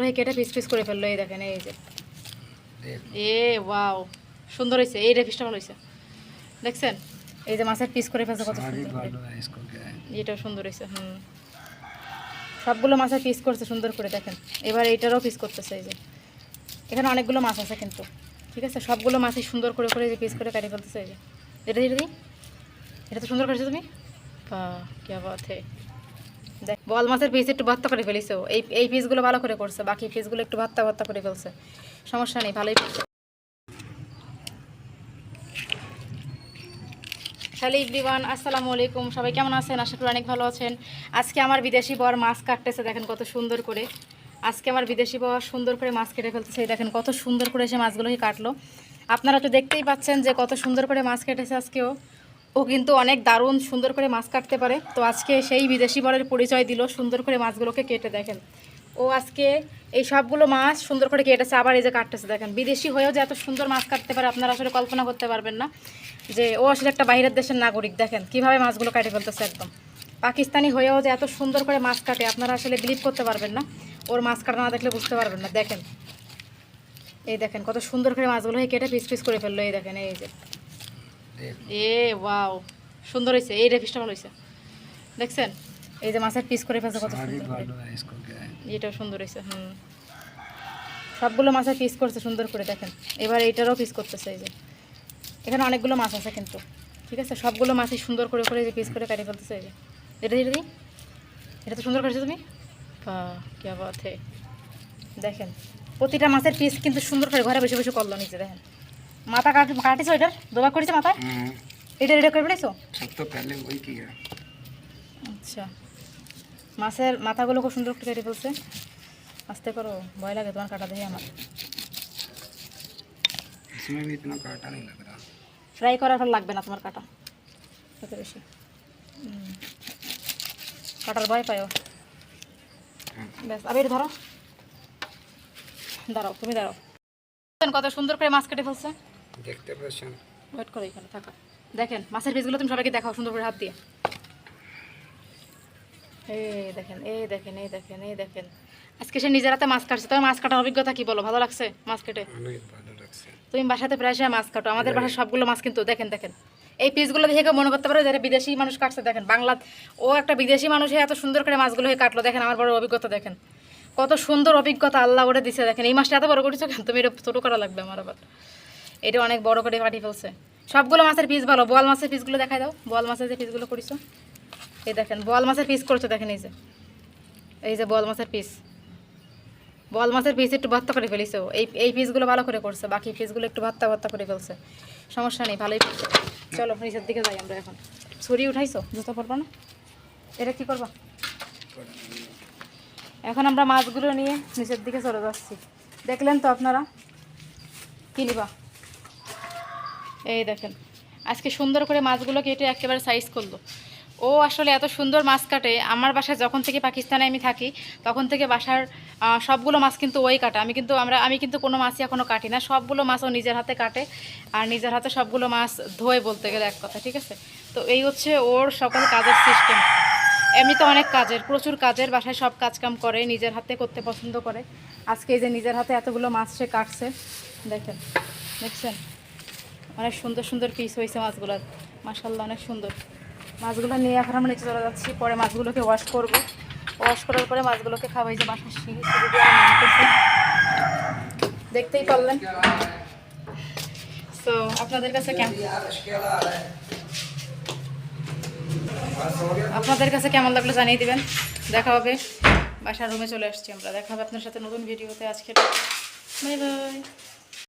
মাছগুলো হয়ে কেটে পিস পিস করে ফেলল এই দেখেন এই যে। এ ওয়াও সুন্দর হয়েছে এই রে পিসটা ভালো হয়েছে। দেখছেন? এই যে মাছের পিস করে ফেলছে কত এটাও সুন্দর হয়েছে হুম। সবগুলো মাছের পিস করছে সুন্দর করে দেখেন। এবার এইটারও পিস করতেছে এই যে। এখানে অনেকগুলো মাছ আছে কিন্তু ঠিক আছে? সবগুলো মাছই সুন্দর করে করে যে পিস করে কাটিয়ে ফেলতেছে এই যে। এটা এটা দিই। এটা তো সুন্দর করেছ তুমি? বাহ কে বাত দেখ বল মাছের পিস একটু ভর্তা করে ফেলিছে। ও। এই এই পিসগুলো ভালো করে করছে, বাকি পিসগুলো একটু ভর্তা ভর্তা করে ফেলছে। সমস্যা নেই, ভালোই হ্যালো ইভরিওয়ান আসসালামু আলাইকুম। সবাই কেমন আছেন? আশা করি অনেক ভালো আছেন। আজকে আমার বিদেশি বর মাছ কাটতেছে, দেখেন কত সুন্দর করে। আজকে আমার বিদেশি বর সুন্দর করে মাছ কেটে ফেলতেছে দেখেন কত সুন্দর করে সে মাছগুলোকে কাটলো। আপনারা তো দেখতেই পাচ্ছেন যে কত সুন্দর করে মাছ কেটেছে আজকেও। ও কিন্তু অনেক দারুণ সুন্দর করে মাছ কাটতে পারে। তো আজকে সেই বিদেশি বরের পরিচয় দিল, সুন্দর করে মাছগুলোকে কেটে দেখেন। ও আজকে এই সবগুলো মাছ সুন্দর করে কেটেছে, আবার এই যে কাটতেছে দেখেন। বিদেশি হয়েও যে এত সুন্দর মাছ কাটতে পারে আপনারা আসলে কল্পনা করতে পারবেন না। যে ও আসলে একটা বাইরের দেশের নাগরিক, দেখেন কীভাবে মাছগুলো কাটে ফেলতেছে একদম। পাকিস্তানি হয়েও যে এত সুন্দর করে মাছ কাটে, আপনারা আসলে বিলিভ করতে পারবেন না। ওর মাছ কাটা না দেখলে বুঝতে পারবেন না। দেখেন, এই দেখেন কত সুন্দর করে মাছগুলো কেটে পিস পিস করে ফেলল, এই দেখেন, এই যে। এ ওয়াও। সুন্দর হয়েছে এই রেপিসটা ভালো হয়েছে দেখছেন? এই যে মাছের পিস করে ফেলছে কত সুন্দর। এটাও সুন্দর হয়েছে হুম। সবগুলো মাছের পিস করছে সুন্দর করে দেখেন। এবার এইটারও পিস করতেছে এই যে। এখানে অনেকগুলো মাছ আছে কিন্তু ঠিক আছে? সবগুলো মাছই সুন্দর করে করে যে পিস করে কাটিয়ে ফেলতেছে এই যে। এটা এটা দিই এটা তো সুন্দর করেছ তুমি? বাহ কে দেখেন প্রতিটা মাছের পিস কিন্তু সুন্দর করে ঘরে বসে বসে করল নিচে দেখেন। মাথা কাটি কাটিছো এটার? দোবা করেছ মাথা এটা এটা করে ফেলেছো? আচ্ছা। মাছের মাথাগুলো খুব সুন্দর করে কেটে ফেলছে। আস্তে করো ভয় লাগে তোমার কাটা দেখে আমার। ফ্রাই করার পর লাগবে না তোমার কাটা। এত বেশি। কাটার ভয় পায়ও বেশ আবার ধরো। দাঁড়াও তুমি দাঁড়াও। কত সুন্দর করে মাছ কেটে ফেলছে। দেখতে পাচ্ছেন ওয়েট করো এখানে থাকা। দেখেন মাছের পিসগুলো তুমি সবাইকে দেখাও সুন্দর করে হাত দিয়ে। এই দেখেন এই দেখেন এই দেখেন এই দেখেন। আজকে সে নিজের হাতে মাছ কাটছে। মাছ কাটার অভিজ্ঞতা কি বলো? ভালো লাগছে মাছ কেটে? তুমি বাসাতে প্রায় সে মাছ কাটো। আমাদের বাসায় সবগুলো মাছ কিন্তু দেখেন দেখেন। এই পিসগুলো দেখে মনে করতে পারো যারা বিদেশি মানুষ কাটছে। দেখেন বাংলা ও একটা বিদেশি মানুষ এত সুন্দর করে মাছগুলো হয়ে কাটলো। দেখেন আমার বড় অভিজ্ঞতা দেখেন। কত সুন্দর অভিজ্ঞতা আল্লাহ ওরে দিছে। দেখেন এই মাছটা এত বড় করেছ কেন? তুমি এটা ছোটো করা লাগবে আমার আবার। এটা অনেক বড় করে কাটি ফেলছে। সবগুলো মাছের পিস ভালো। বোয়াল মাছের পিসগুলো দেখাই দাও। বোয়াল মাছের যে পিসগুলো করেছ, এই দেখেন, বোয়াল মাছের পিস করছ দেখেন এই যে। এই যে বোয়াল মাছের পিস বল মাছের পিস একটু ভর্তা করে ফেলিছে। ও। এই এই পিসগুলো ভালো করে করছে। বাকি পিসগুলো একটু ভর্তা ভর্তা করে ফেলছে। সমস্যা নেই, ভালোই চলো, নিচের দিকে যাই আমরা এখন। ছড়ি উঠাইছো? জুতো পরবো না? এটা কি করবা? এখন আমরা মাছগুলো নিয়ে নিচের দিকে চলে যাচ্ছি। দেখলেন তো আপনারা? কি নিবা? এই দেখেন। আজকে সুন্দর করে মাছগুলো কেটে একেবারে সাইজ করল। ও আসলে এত সুন্দর মাছ কাটে। আমার বাসায় যখন থেকে পাকিস্তানে আমি থাকি, তখন থেকে বাসার সবগুলো মাছ কিন্তু ওই কাটে। আমি কিন্তু আমরা, আমি কিন্তু কোনো মাছই এখনও কাটি না। সবগুলো মাছ ও নিজের হাতে কাটে। আর নিজের হাতে সবগুলো মাছ ধোয় বলতে গেলে এক কথা, ঠিক আছে? তো এই হচ্ছে ওর সকল কাজের সিস্টেম এমনি তো অনেক কাজের, প্রচুর কাজের। বাসায় সব কাজকাম করে, নিজের হাতে করতে পছন্দ করে। আজকে এই যে নিজের হাতে এতগুলো মাছ সে কাটছে। দেখেন, দেখছেন? অনেক সুন্দর সুন্দর পিস হয়েছে মাছগুলোর। মাসাল্লাহ অনেক সুন্দর। মাছগুলো নিয়ে এখন আমরা নিচে চলে যাচ্ছি। পরে মাছগুলোকে ওয়াশ করব। ওয়াশ করার পরে মাছগুলোকে খাওয়াই যে বাসার নামতেছি। দেখতেই পারলেন। তো আপনাদের কাছে কেমন আপনাদের কাছে কেমন লাগল জানিয়ে দিবেন। দেখা হবে। বাসার রুমে চলে আসছি আমরা। দেখা হবে আপনার সাথে নতুন ভিডিওতে আজকে বাই বাই